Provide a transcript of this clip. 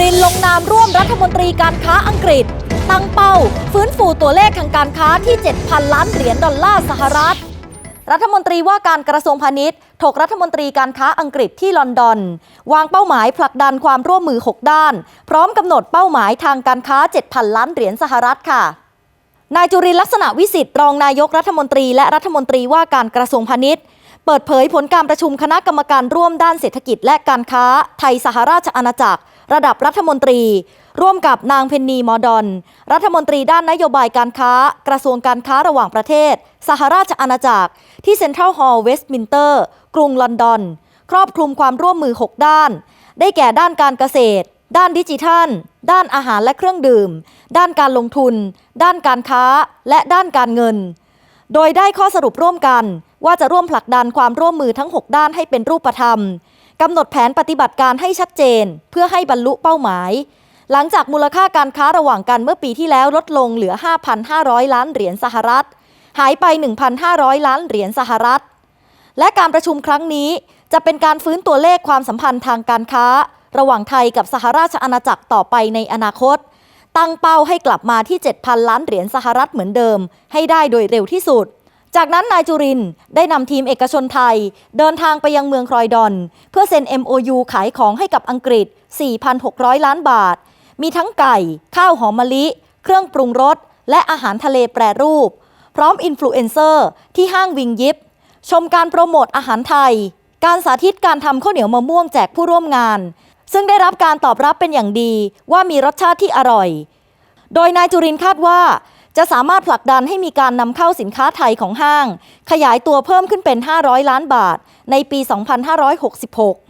รินลงนามร่วมรัฐมนตรีการค้าอังกฤษ ตั้งเป้า ฟื้นฟูตัวเลขทางการค้าที่ 7,000 ล้านเหรียญดอลลาร์สหรัฐ รัฐมนตรีว่าการกระทรวงพาณิชย์ถกรัฐมนตรีการค้าอังกฤษที่ลอนดอน วางเป้าหมายผลักดันความร่วมมือ 6 ด้าน พร้อมกำหนดเป้าหมายทางการค้า 7,000 ล้านเหรียญสหรัฐค่ะนายจุรินลักษณะวิสิทธิ์รองนายกรัฐมนตรีและรัฐมนตรีว่าการกระทรวงพาณิชย์ เปิดเผยผลการประชุมคณะกรรมการร่วมด้านเศรษฐกิจและการค้าไทยสหราชอาณาจักร ระดับรัฐมนตรี ร่วมกับนางเพนนีมอดอน รัฐมนตรีด้านนโยบายการค้า กระทรวงการค้าระหว่างประเทศ สหราชอาณาจักร ที่เซ็นทรัลฮอลล์เวสต์มินเตอร์ กรุงลอนดอน ครอบคลุมความร่วมมือ 6 ด้าน ได้แก่ด้านการเกษตร ด้านดิจิทัล ด้านอาหารและเครื่องดื่ม ด้านการลงทุน ด้านการค้า และด้านการเงิน โดยได้ข้อสรุปร่วมกันว่าจะร่วมผลักดันความร่วมมือทั้ง 6 ด้านให้เป็นรูปธรรม กำหนดแผนปฏิบัติการให้ชัดเจน เพื่อให้บรรลุเป้าหมาย หลังจากมูลค่าการค้าระหว่างกันเมื่อปีที่แล้วลดลงเหลือ 5,500 ล้านเหรียญสหรัฐ หายไป 1,500 ล้านเหรียญสหรัฐ และการประชุมครั้งนี้จะเป็นการฟื้นตัวเลขความสัมพันธ์ทางการค้า ระหว่างไทยกับสหราชอาณาจักรต่อไปในอนาคต ตั้งเป้าให้กลับมาที่ 7,000 ล้านเหรียญสหรัฐเหมือนเดิม ให้ได้โดยเร็วที่สุด จากนั้นนายจุรินได้นำทีมเอกชนไทย เดินทางไปยังเมืองครอยดอน เพื่อเซ็น MOU ขายของให้กับอังกฤษ 4,600 ล้านบาท มีทั้งไก่ ข้าวหอมมะลิ เครื่องปรุงรส และอาหารทะเลแปรรูป พร้อมอินฟลูเอนเซอร์ที่ห้างวิงยิป ชมการโปรโมทอาหารไทย การสาธิตการทำข้าวเหนียวมะม่วงแจกผู้ร่วมงาน ซึ่งได้รับการตอบรับเป็นอย่างดีว่ามีรสชาติที่อร่อย โดยนายจุรินคาดว่า จะสามารถผลักดันให้มีการนำเข้าสินค้าไทยของห้าง ขยายตัวเพิ่มขึ้นเป็น 500 ล้านบาท ในปี 2566